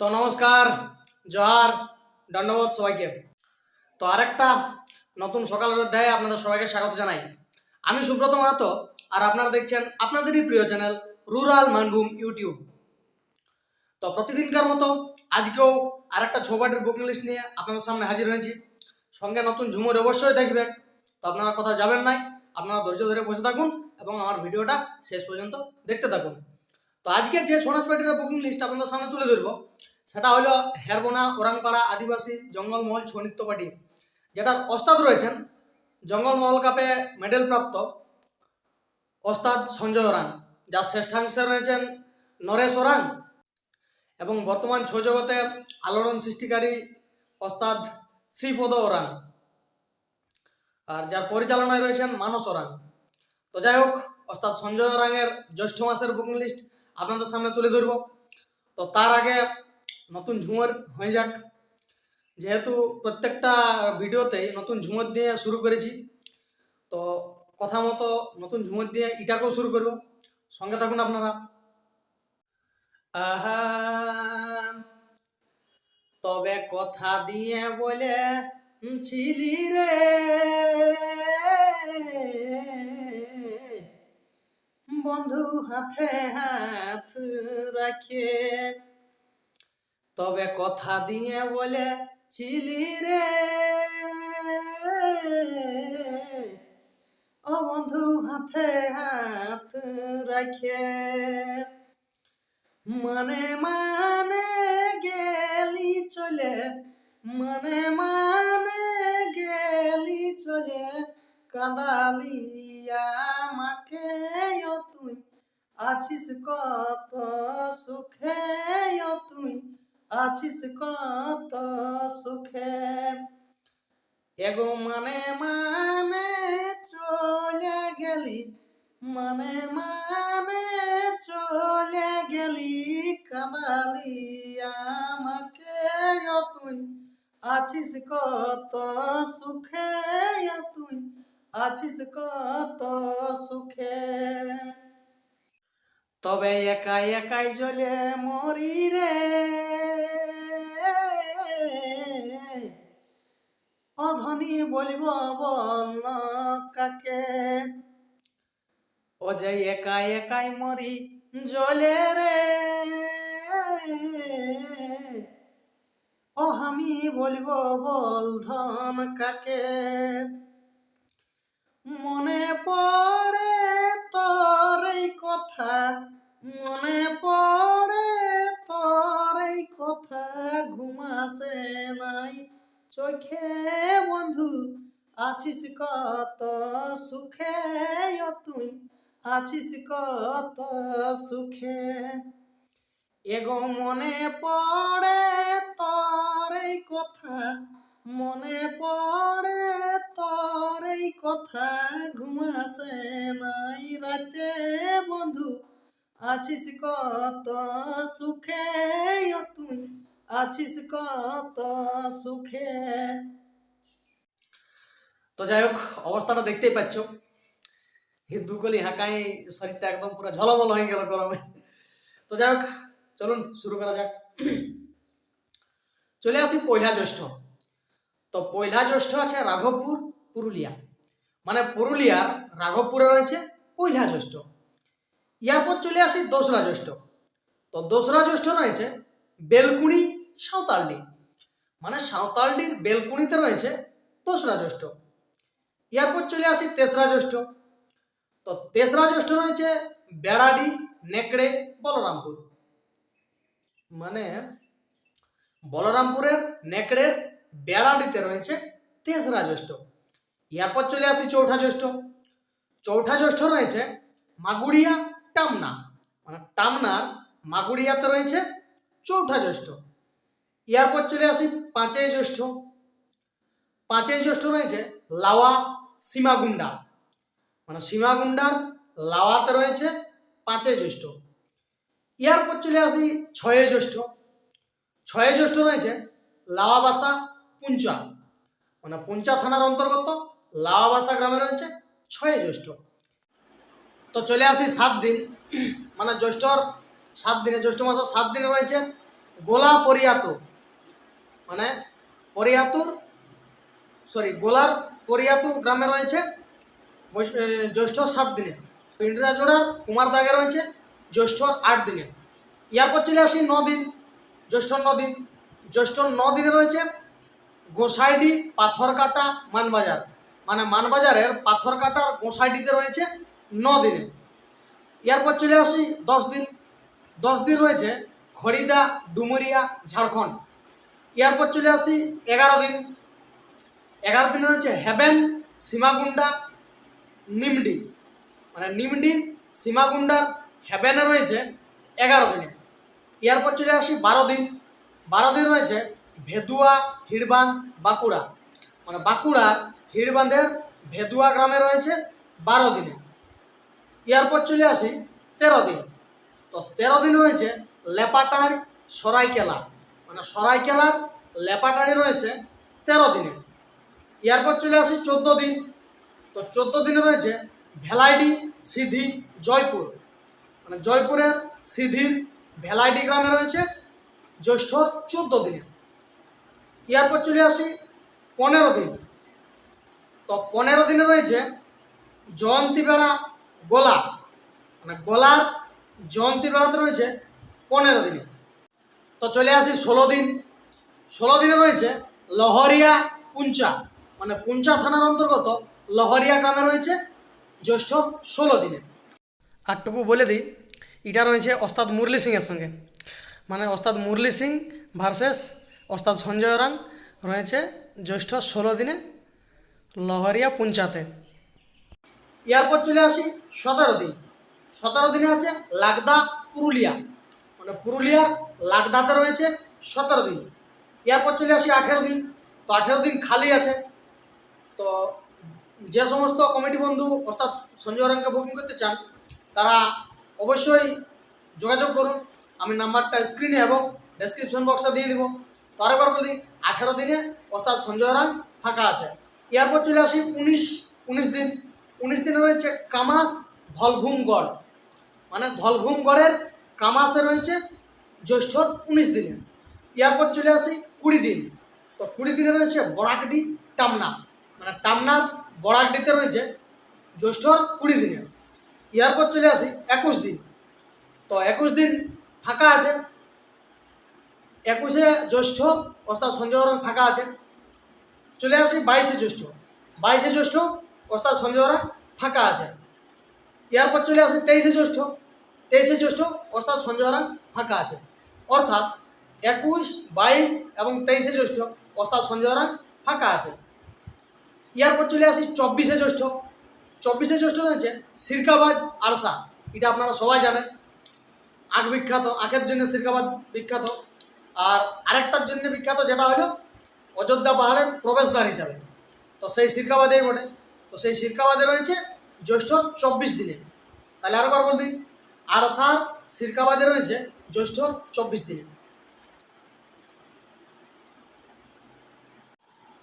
তো নমস্কার, জহার, দণ্ডবোধ সবাইকে। তো আরেকটা নতুন সকালের অধ্যায়ে আপনাদের সবাইকে স্বাগত জানাই। আমি সুব্রত মাহাতো আর আপনারা দেখছেন আপনাদেরই প্রিয় চ্যানেল রুরাল মানভূম ইউটিউব। তো প্রতিদিনকার মতো আজকেও আরেকটা ছবাটির বুকিং লিস্ট নিয়ে আপনাদের সামনে হাজির হয়েছি। সঙ্গে নতুন ঝুমুর অবশ্যই থাকবে। তো আপনারা কোথাও যাবেন নাই, আপনারা ধৈর্য ধরে বসে থাকুন এবং আমার ভিডিওটা শেষ পর্যন্ত দেখতে থাকুন। তো আজকে যে ছৌ নাচ বুকিং লিস্ট আপনাদের সামনে তুলে ধরবো, সেটা হলো হেরবোনা, ওরাংপাড়া, আদিবাসী, জঙ্গলমহল ছৌ নৃত্য পার্টি। যেটার ওস্তাদ রয়েছেন, জঙ্গলমহল কাপে মেডেল প্রাপ্ত ওস্তাদ সঞ্জয় ওরাং। যার শ্রেষ্ঠাংশে রয়েছেন নরেশ ওরাং এবং বর্তমান ছৌ জগতে আলোড়ন সৃষ্টিকারী ওস্তাদ শ্রীপদ ওরাং। আর যার পরিচালনায় রয়েছেন মানস ওরাং। তো যাই হোক, ওস্তাদ সঞ্জয় ওরাংয়ের জ্যৈষ্ঠ মাসের বুকিং লিস্ট আপনাদের সামনে তুলে ধরব। তো তার আগে নতুন ঝুমর হয়ে যাক। যেহেতু প্রত্যেকটা ভিডিওতেই নতুন ঝুমর দিয়ে শুরু করেছি, তো কথা মতো নতুন ঝুমর দিয়ে এটাকেও শুরু করব। সঙ্গে থাকুন আপনারা। আহা, তবে কথা দিয়ে বলে, ছিলি রে। বন্ধু হাতে হাত রাখে। তবে কথা দিয়ে বলে, চিলি রে। ও বন্ধু হাতে হাত রাখে। মানে মানে গেলি চলে। মানে মানে গেলি চলে। কাঁদালি আমাকে ও তুই? আছিস কত সুখে তুই? আছিস কত সুখে? এগো মানে মানে চলে গেলি মানে মানে চলে গেলি কাঁদালি আমাকে তুই? আছিস কত সুখে তুই? আছিস কত সুখে। তবে একাই একাই জ্বলে মরি রে। অধনী বলিব বল কাকে। ও যে একাই একাই মরি জ্বলে রে। ও আমি বলিব বল ধন কাকে। মনে পড়ে তোর এই কথা, মনে পড়ে তোর এই কথা ঘুমাসে নাই। চোখে বন্ধু, আছিস কত সুখে তুই? আছিস কত সুখে? এগো মনে পড়ে তোর এই কথা, মনে পড়ে কথা ঘুমাসে নাই রাতে, বন্ধু। আছিস কত সুখে তুই? আছিস কত সুখে। তো যাই হোক, অবস্থাটা দেখতেই পাচ্ছ। হিন্দু কলি হাঁকাই শরীরটা একদম পুরো ঝলমল হয়ে গেল গরমে। তো যাই হোক, চলুন শুরু করা যাক। চলে আসি পয়লা জ্যৈষ্ঠ। তো পয়লা জ্যৈষ্ঠ আছে রাঘবপুর, পুরুলিয়া। মানে পুরুলিয়ার রাঘবপুরে রয়েছে পয়লা জ্যৈষ্ঠ। ইয়ারপর চলে আসি দোসরা জ্যৈষ্ঠ। তো দোসরা জ্যৈষ্ঠ রয়েছে বেলকুড়ি সাঁওতালডি। মানে সাঁওতালডির বেলকুড়িতে রয়েছে দোসরা জ্যৈষ্ঠ। ইয়ার পর চলে আসি তেসরা জ্যৈষ্ঠ। তো তেসরা জ্যৈষ্ঠ রয়েছে বেড়াডি, নেকড়ে, বলরামপুর। মানে বলরামপুরের, নেকড়ের বেড়াডিতে রয়েছে তেসরা জ্যৈষ্ঠ। এরপর চলে আসি চৌঠা জ্যৈষ্ঠ। চৌঠা জ্যৈষ্ঠ রয়েছে মাগুড়িয়া টামনা। মানে টামনার মাগুড়িয়াতে রয়েছে চৌঠা জ্যৈষ্ঠ। এরপর চলে আসি পাঁচই জ্যৈষ্ঠ। পাঁচই জ্যৈষ্ঠ রয়েছে লাওয়া সীমাগুন্ডা। মানে সীমাগুন্ডার লাওয়াতে রয়েছে পাঁচই জ্যৈষ্ঠ। এরপর চলে আসি ছয় জ্যৈষ্ঠ। ছয় জ্যৈষ্ঠ রয়েছে লাওয়াবাসা পুঞ্চা। মানে পুঞ্চা থানার অন্তর্গত লাওয়াবাসা গ্রামে রয়েছে ছয় জ্যৈষ্ঠ। তো চলে আসি সাত দিন। মানে জ্যৈষ্ঠর সাত দিনে, জ্যৈষ্ঠ মাসের সাত দিনে রয়েছে গোলা পরিয়াত। মানে পরিয়াতুর সরি গোলার পরিয়াতু গ্রামে রয়েছে জ্যৈষ্ঠ সাত দিনে। পিন্ডরা জোড়ার কুমার দাগে রয়েছে জ্যৈষ্ঠর আট দিনে। ইয়ারপর চলে আসি ন দিন জ্যৈষ্ঠ ন দিন। জ্যৈষ্ঠ ন দিনে রয়েছে গোসাইডি পাথরকাটা মানবাজার। মানে মানবাজারের পাথরকাটার গোসাইডিতে রয়েছে ন দিনে এরপর চলে আসি দশ দিন দশ দিন রয়েছে খড়িদা, ডুমুরিয়া, ঝাড়খণ্ড। এরপর চলে আসি এগারো দিন। এগারো দিনে রয়েছে হেভেন সীমাগুন্ডা, নিমডি। মানে নিমডি, সীমাগুন্ডার হেভেনে রয়েছে এগারো দিনে। এরপর চলে আসি বারো দিন। বারো দিন রয়েছে ভেদুয়া হিড়বাঁধ বাঁকুড়া। মানে বাঁকুড়ার হিড়বাঁধের ভেদুয়া গ্রামে রয়েছে বারো দিনে। এরপর চলে আসি তেরো দিন। তো তেরো দিন রয়েছে লেপাটাড়ি সরাইকেলা। মানে সরাইকেলার লেপাটাড়ি রয়েছে তেরো দিনে। এরপর চলে আসি চোদ্দ দিন। তো চোদ্দ দিনে রয়েছে ভেলাইডি সিধি জয়পুর। মানে জয়পুরের সিধির ভেলাইডি গ্রামে রয়েছে জ্যৈষ্ঠ চোদ্দ দিনে। এরপর চলে আসি পনেরো দিন। তো পনেরো দিনে রয়েছে জয়ন্তী বেড়া গোলা। মানে গোলার জয়ন্তী বেড়াতে রয়েছে পনেরো দিনে। তো চলে আসি ষোলো দিন। ষোলো দিনে রয়েছে লহরিয়া পুঞ্চা। মানে পুঞ্চা থানার অন্তর্গত লহরিয়া গ্রামে রয়েছে জ্যৈষ্ঠ ষোলো দিনে। আরটুকু বলে দিই এটা রয়েছে ওস্তাদ মুরলি সিংয়ের সঙ্গে। মানে ওস্তাদ মুরলি সিং ভার্সেস ওস্তাদ সঞ্জয় রাং রয়েছে জ্যৈষ্ঠ ষোলো দিনে লহরিয়া পুঞ্চাতে। এরপর চলে আসি সতেরো দিন। সতেরো দিনে আছে লাগদা, পুরুলিয়া। মানে পুরুলিয়ার লাগদাতে রয়েছে সতেরো দিন। এরপর চলে আসি আঠেরো দিন। তো আঠেরো দিন খালি আছে। তো যে সমস্ত কমিটি বন্ধু অর্থাৎ সঞ্জয় রানকে বুকিং করতে চান, তারা অবশ্যই যোগাযোগ করুন। আমি নাম্বারটা স্ক্রিনে এবং ডেসক্রিপশন বক্সে দিয়ে দিব। তো আরেকবার বলি, আঠেরো দিনে অর্থাৎ সঞ্জয় রান ফাঁকা আছে। এরপর চলে আসি উনিশ উনিশ দিন। উনিশ দিনে রয়েছে কামাস ধলঘুমগড়। মানে ধলঘুমগড়ের কামাসে রয়েছে জ্যৈষ্ঠর উনিশ দিনে। এরপর চলে আসি কুড়ি দিন। তো কুড়ি দিনে রয়েছে বরাকডি, টামনা। মানে টামনার বরাকডিতে রয়েছে জ্যৈষ্ঠর কুড়ি দিনে। এরপর চলে আসি একুশ দিন। তো একুশ দিন ফাঁকা আছে। একুশে জ্যৈষ্ঠ অর্থাৎ সঞ্জয়রণ ফাঁকা আছে। চলে আসি বাইশে জ্যৈষ্ঠ। বাইশে জ্যৈষ্ঠ, অর্থাৎ সঞ্জয়রণ ফাঁকা আছে। এরপর চলে আসি তেইশে জ্যৈষ্ঠ। তেইশে জ্যৈষ্ঠ, অর্থাৎ সঞ্জয়রণ ফাঁকা আছে। অর্থাৎ একুশ, বাইশ এবং তেইশে জ্যৈষ্ঠ, অর্থাৎ সঞ্জয়রণ ফাঁকা আছে। এরপর চলে আসি চব্বিশে জ্যৈষ্ঠ। চব্বিশে জ্যৈষ্ঠ রয়েছে সিরকাবাদ আরসা। এটা আপনারা সবাই জানেন। আখ বিখ্যাত আখের জন্য সিরকাবাদ বিখ্যাত। আর আরেকটার জন্য বিখ্যাত যেটা হলো অযোধ্যা পাহাড়ের প্রবেশদ্বার হিসাবে। তো সেই সিরকাবাদেই বটে। তো সেই সিরকাবাদে রয়েছে জ্যৈষ্ঠ চব্বিশ দিনে। তাহলে আরেকবার আর সার সিরকাবাদে রয়েছে জ্যৈষ্ঠ চব্বিশ দিনে।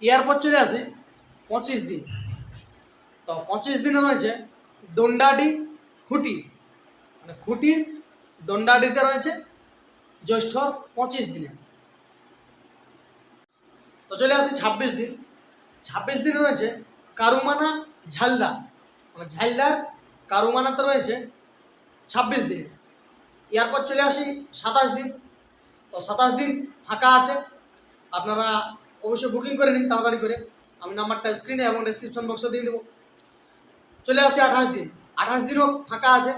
এরপর চলে আসি পঁচিশ দিন। তো পঁচিশ দিনে রয়েছে দণ্ডাডি খুঁটি। মানে খুঁটির দণ্ডাডিতে রয়েছে জ্যৈষ্ঠ পঁচিশ দিনে। তো চলে আসি ছাব্বিশ দিন। ছাব্বিশ দিনে রয়েছে কারুমানা ঝালদা। মানে ঝালদার কারুমানাতে রয়েছে ছাব্বিশ দিন। এরপর চলে আসি সাতাশ দিন। তো সাতাশ দিন ফাঁকা আছে। আপনারা অবশ্যই বুকিং করে নিন তাড়াতাড়ি করে। আমি নাম্বারটা স্ক্রিনে এবং ডেসক্রিপশন বক্সে দিয়ে দেবো। চলে আসি আঠাশ দিন। আঠাশ দিনও ফাঁকা আছে।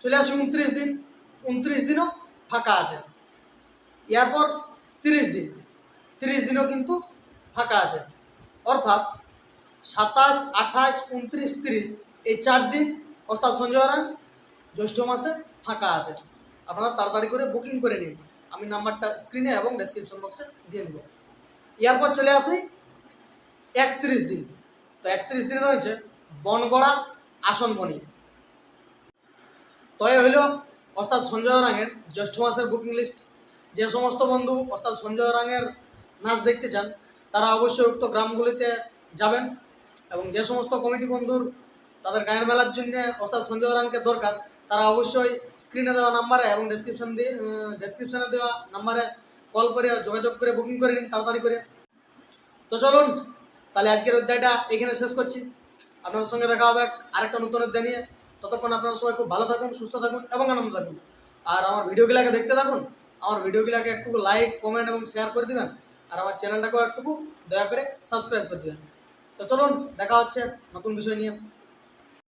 চলে আসি উনত্রিশ দিন। উনত্রিশ দিনও ফাঁকা আছে। এরপর তিরিশ দিন। তিরিশ দিনও কিন্তু ফাঁকা আছে। অর্থাৎ সাতাশ, আঠাশ, উনত্রিশ, তিরিশ এই চার দিন অর্থাৎ সঞ্জয় রান জ্যৈষ্ঠ মাসে ফাঁকা আছে। আপনারা তাড়াতাড়ি করে বুকিং করে নিন। আমি নাম্বারটা স্ক্রিনে এবং ডেসক্রিপশন বক্সে দিয়ে দেবো। এরপর চলে আসি একত্রিশ দিন। তো একত্রিশ দিনে রয়েছে বনগড়া আসনবনি তো এই হইল অর্থাৎ সঞ্জয় রাঙের জ্যৈষ্ঠ মাসের বুকিং লিস্ট যে সমস্ত বন্ধু অর্থাৎ সঞ্জয় রাঙের নাচ দেখতে চান, তারা অবশ্যই উক্ত গ্রামগুলিতে যাবেন এবং যে সমস্ত কমিটি বন্ধুর তাদের গায়ের মেলার জন্য অর্থাৎ সঞ্জয় রাঙকে দরকার, তারা অবশ্যই স্ক্রিনে দেওয়া নাম্বারে এবং ডেসক্রিপশন দিয়ে ডেসক্রিপশনে দেওয়া নাম্বারে কল করে যোগাযোগ করে বুকিং করে নিন তাড়াতাড়ি করে। তো চলুন, তাহলে আজকের অধ্যায়টা এখানে শেষ করছি। আপনাদের সঙ্গে দেখা হবে আরেকটা নতুন অধ্যায় নিয়ে। ততক্ষণ আপনারা সবাই খুব ভালো থাকুন, সুস্থ থাকুন এবং আনন্দ থাকুন। আর আমার ভিডিওগুলোকে দেখতে থাকুন, আমার ভিডিওগুলোকে একটু লাইক কমেন্ট এবং শেয়ার করে দিবেন। আর আমার চ্যানেলটাকেও একটু দয়া করে সাবস্ক্রাইব করে দিবেন। তো চলুন, দেখা হচ্ছে নতুন বিষয় নিয়ে।